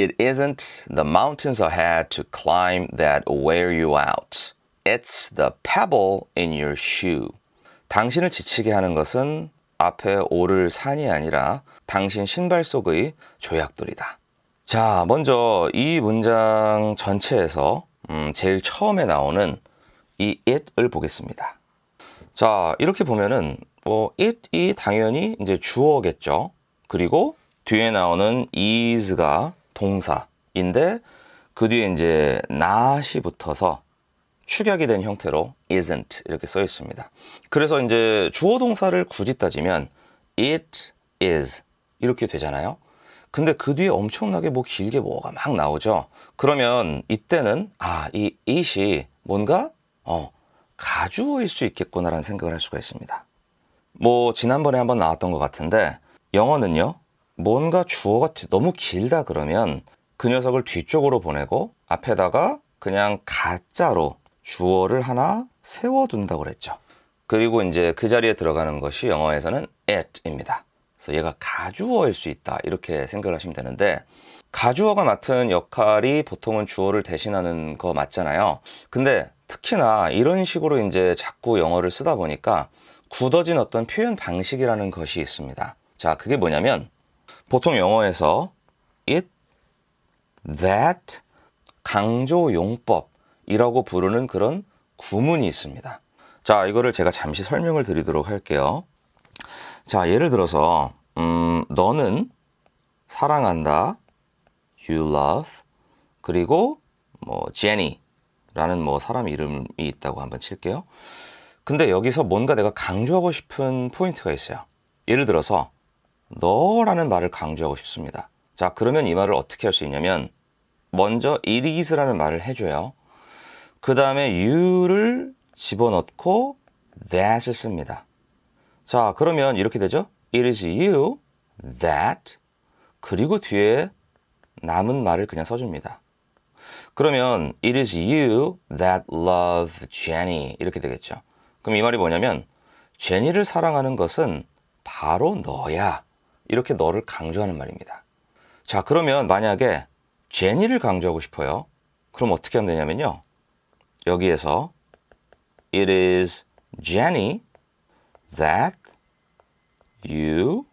It isn't the mountains ahead to climb that wear you out. It's the pebble in your shoe. 당신을 지치게 하는 것은 앞에 오를 산이 아니라 당신 신발 속의 조약돌이다. 자, 먼저 이 문장 전체에서 음, 제일 처음에 나오는 이 it을 보겠습니다. 자, 이렇게 보면은 뭐 it이 당연히 이제 주어겠죠. 그리고 뒤에 나오는 is가 동사인데 그 뒤에 이제 not이 붙어서 축약이 된 형태로 isn't 이렇게 써 있습니다. 그래서 이제 주어 동사를 굳이 따지면 it is 이렇게 되잖아요. 근데 그 뒤에 엄청나게 뭐 길게 뭐가 막 나오죠. 그러면 이때는 아, 이 it이 뭔가 어, 가주어일 수 있겠구나라는 생각을 할 수가 있습니다. 뭐 지난번에 한번 나왔던 것 같은데 영어는요. 뭔가 주어가 너무 길다 그러면 그 녀석을 뒤쪽으로 보내고 앞에다가 그냥 가짜로 주어를 하나 세워둔다고 그랬죠. 그리고 이제 그 자리에 들어가는 것이 영어에서는 it입니다. 그래서 얘가 가주어일 수 있다 이렇게 생각을 하시면 되는데 가주어가 맡은 역할이 보통은 주어를 대신하는 거 맞잖아요. 근데 특히나 이런 식으로 이제 자꾸 영어를 쓰다 보니까 굳어진 어떤 표현 방식이라는 것이 있습니다. 자, 그게 뭐냐면 보통 영어에서 it, that 강조 용법이라고 부르는 그런 구문이 있습니다. 자, 이거를 제가 잠시 설명을 드리도록 할게요. 자, 예를 들어서 음, 너는 사랑한다. you love. 그리고 뭐 제니라는 뭐 사람 이름이 있다고 한번 칠게요. 근데 여기서 뭔가 내가 강조하고 싶은 포인트가 있어요. 예를 들어서 너라는 말을 강조하고 싶습니다. 자, 그러면 이 말을 어떻게 할 수 있냐면 먼저 it is라는 말을 해줘요. 그 다음에 you를 집어넣고 that을 씁니다. 자, 그러면 이렇게 되죠? It is you that 그리고 뒤에 남은 말을 그냥 써줍니다. 그러면 it is you that love Jenny 이렇게 되겠죠. 그럼 이 말이 뭐냐면 제니를 사랑하는 것은 바로 너야. 이렇게 너를 강조하는 말입니다. 자, 그러면 만약에 제니를 강조하고 싶어요. 그럼 어떻게 하면 되냐면요. 여기에서 it is Jenny that you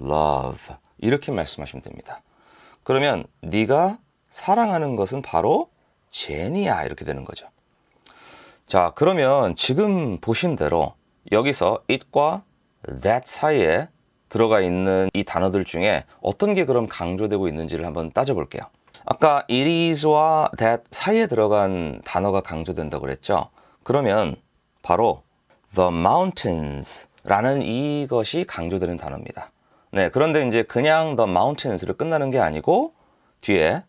love 이렇게 말씀하시면 됩니다. 그러면 네가 사랑하는 것은 바로 제니야 이렇게 되는 거죠. 자, 그러면 지금 보신 대로 여기서 it과 that 사이에 들어가 있는 이 단어들 중에 어떤 게 그럼 강조되고 있는지를 한번 따져볼게요. 아까 it is와 that 사이에 들어간 단어가 강조된다고 그랬죠. 그러면 바로 the mountains 라는 이것이 강조되는 단어입니다. 네, 그런데 이제 그냥 the mountains를 끝나는 게 아니고 뒤에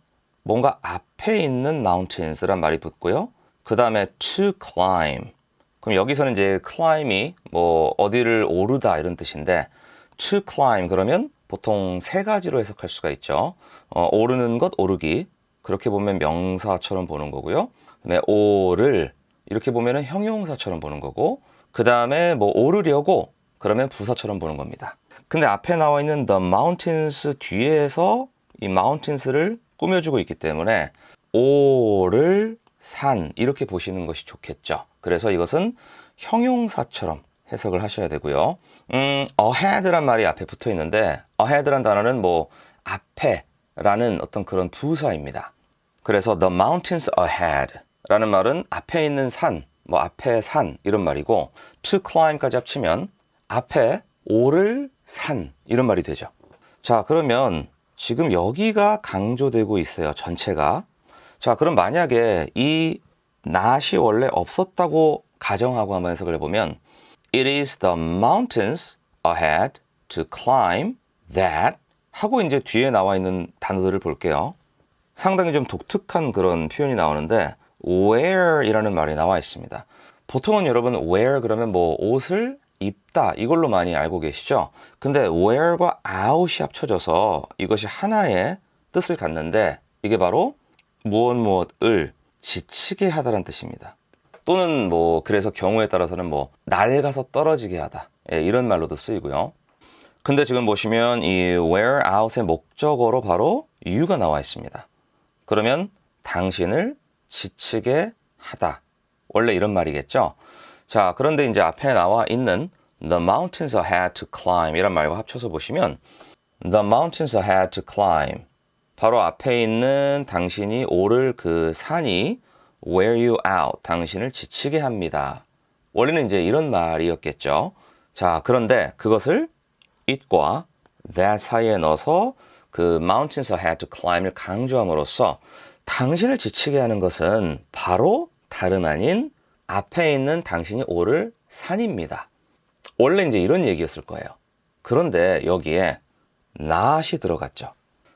뭔가 앞에 있는 mountains란 말이 붙고요. 그 다음에 to climb. 그럼 여기서는 이제 climb이 뭐 어디를 오르다 이런 뜻인데 to climb 그러면 보통 세 가지로 해석할 수가 있죠. 어, 오르는 것, 오르기. 그렇게 보면 명사처럼 보는 거고요. 그다음에 오를 이렇게 보면은 형용사처럼 보는 거고 그 다음에 뭐 오르려고 그러면 부사처럼 보는 겁니다. 근데 앞에 나와 있는 the mountains 뒤에서 이 mountains를 꾸며주고 있기 때문에 오를 산 이렇게 보시는 것이 좋겠죠. 그래서 이것은 형용사처럼 해석을 하셔야 되고요. 음, ahead란 말이 앞에 붙어 있는데 ahead란 단어는 뭐 앞에라는 어떤 그런 부사입니다. 그래서 the mountains ahead라는 말은 앞에 있는 산, 뭐 앞에 산 이런 말이고 to climb까지 합치면 앞에 오를 산 이런 말이 되죠. 자, 그러면 지금 여기가 강조되고 있어요. 전체가. 자, 그럼 만약에 이 not이 원래 없었다고 가정하고 한번 해석을 해보면 It is the mountains ahead to climb that 하고 이제 뒤에 나와 있는 단어들을 볼게요. 상당히 좀 독특한 그런 표현이 나오는데 wear이라는 말이 나와 있습니다. 보통은 여러분 wear 그러면 뭐 옷을 입다 이걸로 많이 알고 계시죠? 근데 wear과 out이 합쳐져서 이것이 하나의 뜻을 갖는데 이게 바로 무엇 무엇을 지치게 하다라는 뜻입니다. 또는 뭐 그래서 경우에 따라서는 뭐 낡아서 떨어지게 하다 예, 이런 말로도 쓰이고요. 근데 지금 보시면 이 wear out의 목적어로 바로 you가 나와 있습니다. 그러면 당신을 지치게 하다. 원래 이런 말이겠죠? 자, 그런데 이제 앞에 나와 있는 the mountains I had to climb 이란 말과 합쳐서 보시면 the mountains I had to climb 바로 앞에 있는 당신이 오를 그 산이 wear you out 당신을 지치게 합니다. 원래는 이제 이런 말이었겠죠. 자, 그런데 그것을 it과 that 사이에 넣어서 그 mountains I had to climb을 강조함으로써 당신을 지치게 하는 것은 바로 다름 아닌 앞에 있는 당신이 오를 산입니다. 원래 이제 이런 얘기였을 거예요. 그런데 여기에 not이 들어갔죠.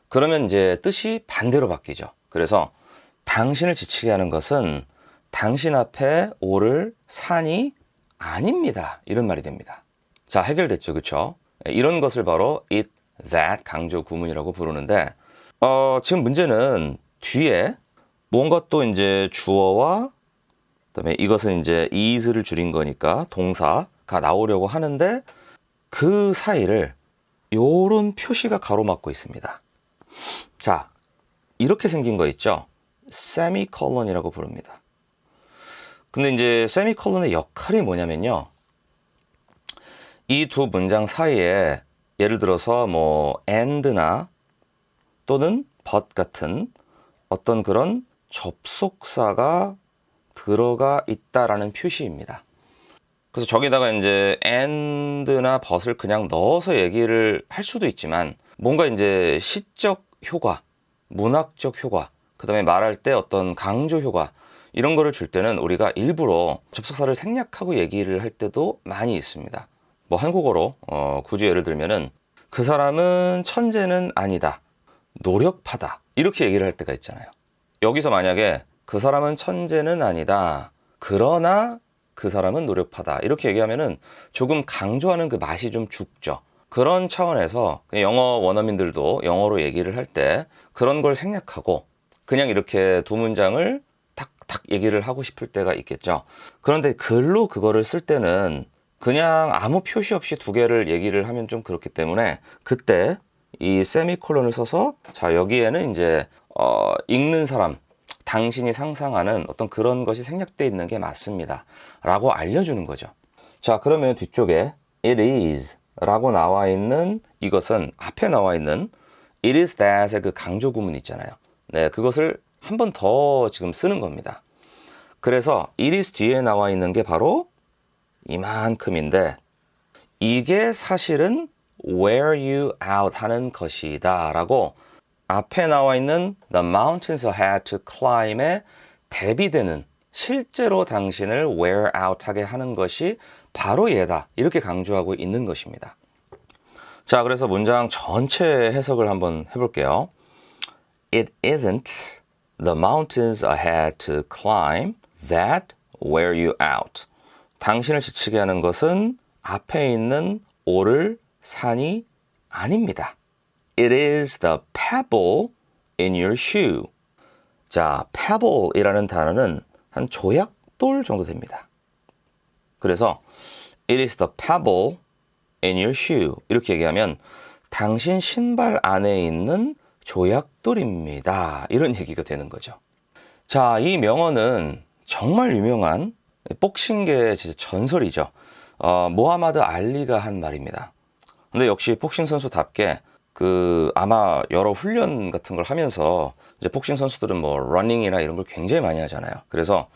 그러면 이제 뜻이 반대로 바뀌죠. 그래서 당신을 지치게 하는 것은 당신 앞에 오를 산이 아닙니다. 이런 말이 됩니다. 자, 해결됐죠. 그렇죠? 이런 것을 바로 it, that 강조 구문이라고 부르는데 어, 지금 문제는 뒤에 뭔가 또 이제 주어와 그다음에 이것은 이제 is를 줄인 거니까 동사가 나오려고 하는데 그 사이를 요런 표시가 가로막고 있습니다. 자, 이렇게 생긴 거 있죠? 세미콜론이라고 부릅니다. 근데 이제 세미콜론의 역할이 뭐냐면요. 이 두 문장 사이에 예를 들어서 뭐 and나 또는 but 같은 어떤 그런 접속사가 들어가 있다라는 표시입니다. 그래서 저기다가 이제 and나 but을 그냥 넣어서 얘기를 할 수도 있지만 뭔가 이제 시적 효과, 문학적 효과, 그 다음에 말할 때 어떤 강조 효과 이런 거를 줄 때는 우리가 일부러 접속사를 생략하고 얘기를 할 때도 많이 있습니다. 뭐 한국어로 어, 굳이 예를 들면은 그 사람은 천재는 아니다. 노력파다. 이렇게 얘기를 할 때가 있잖아요. 여기서 만약에 그 사람은 천재는 아니다. 그러나 그 사람은 노력파다. 이렇게 얘기하면은 조금 강조하는 그 맛이 좀 죽죠. 그런 차원에서 영어 원어민들도 영어로 얘기를 할 때 그런 걸 생략하고 그냥 이렇게 두 문장을 탁탁 얘기를 하고 싶을 때가 있겠죠. 그런데 글로 그거를 쓸 때는 그냥 아무 표시 없이 두 개를 얘기를 하면 좀 그렇기 때문에 그때 이 세미콜론을 써서 자 여기에는 이제 어, 읽는 사람 당신이 상상하는 어떤 그런 것이 생략되어 있는 게 맞습니다. 라고 알려주는 거죠. 자, 그러면 뒤쪽에 it is 라고 나와 있는 이것은 앞에 나와 있는 it is that의 그 강조 구문 있잖아요. 네, 그것을 한 번 더 지금 쓰는 겁니다. 그래서 is 뒤에 나와 있는 게 바로 이만큼인데 이게 사실은 wear you out 하는 것이다 라고 앞에 나와 있는 the mountains I had to climb에 대비되는 실제로 당신을 wear out 하게 하는 것이 바로 얘다. 이렇게 강조하고 있는 것입니다. 자, 그래서 문장 전체 해석을 한번 해볼게요. It isn't the mountains I had to climb that wear you out. 당신을 지치게 하는 것은 앞에 있는 오를 산이 아닙니다. It is the pebble in your shoe. 자, pebble이라는 단어는 한 조약돌 정도 됩니다. 그래서 it is the pebble in your shoe. 이렇게 얘기하면 당신 신발 안에 있는 조약돌입니다. 이런 얘기가 되는 거죠. 자, 이 명언은 정말 유명한 복싱계의 진짜 전설이죠. 어, 모하마드 알리가 한 말입니다. 근데 역시 복싱 선수답게 그 아마 여러 훈련 같은 걸 하면서 이제 복싱 선수들은 뭐 러닝이나 이런 걸 굉장히 많이 하잖아요. 그래서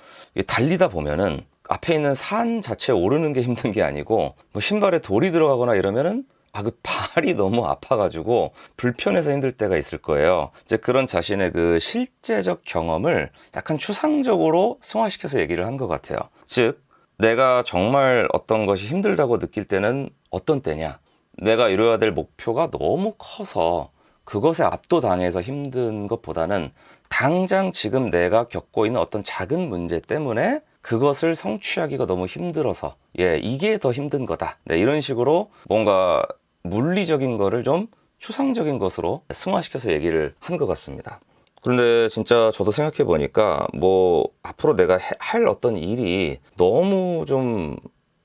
달리다 보면은 앞에 있는 산 자체에 오르는 게 힘든 게 아니고 뭐 신발에 돌이 들어가거나 이러면은 아, 그 발이 너무 아파가지고 불편해서 힘들 때가 있을 거예요. 이제 그런 자신의 그 실제적 경험을 약간 추상적으로 승화시켜서 얘기를 한 것 같아요. 즉, 내가 정말 어떤 것이 힘들다고 느낄 때는 어떤 때냐? 내가 이루어야 될 목표가 너무 커서 그것에 압도당해서 힘든 것보다는 당장 지금 내가 겪고 있는 어떤 작은 문제 때문에 그것을 성취하기가 너무 힘들어서 예 이게 더 힘든 거다 네, 이런 식으로 뭔가 물리적인 거를 좀 추상적인 것으로 승화시켜서 얘기를 한 것 같습니다. 그런데 진짜 저도 생각해 보니까 뭐 앞으로 내가 할 어떤 일이 너무 좀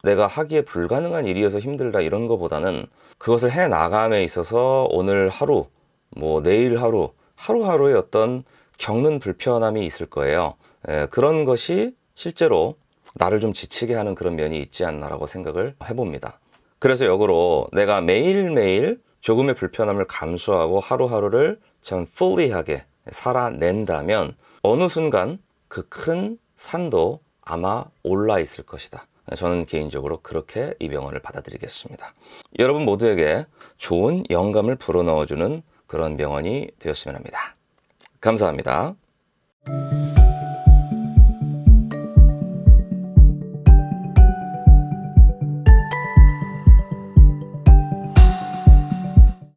내가 하기에 불가능한 일이어서 힘들다 이런 거보다는 그것을 해 나감에 있어서 오늘 하루, 뭐 내일 하루, 하루하루의 어떤 겪는 불편함이 있을 거예요. 에, 그런 것이 실제로 나를 좀 지치게 하는 그런 면이 있지 않나라고 생각을 해봅니다. 그래서 역으로 내가 매일매일 조금의 불편함을 감수하고 하루하루를 참 fully하게 살아낸다면 어느 순간 그 큰 산도 아마 올라 있을 것이다. 저는 개인적으로 그렇게 이 명언을 받아들이겠습니다. 여러분 모두에게 좋은 영감을 불어넣어주는 그런 명언이 되었으면 합니다. 감사합니다.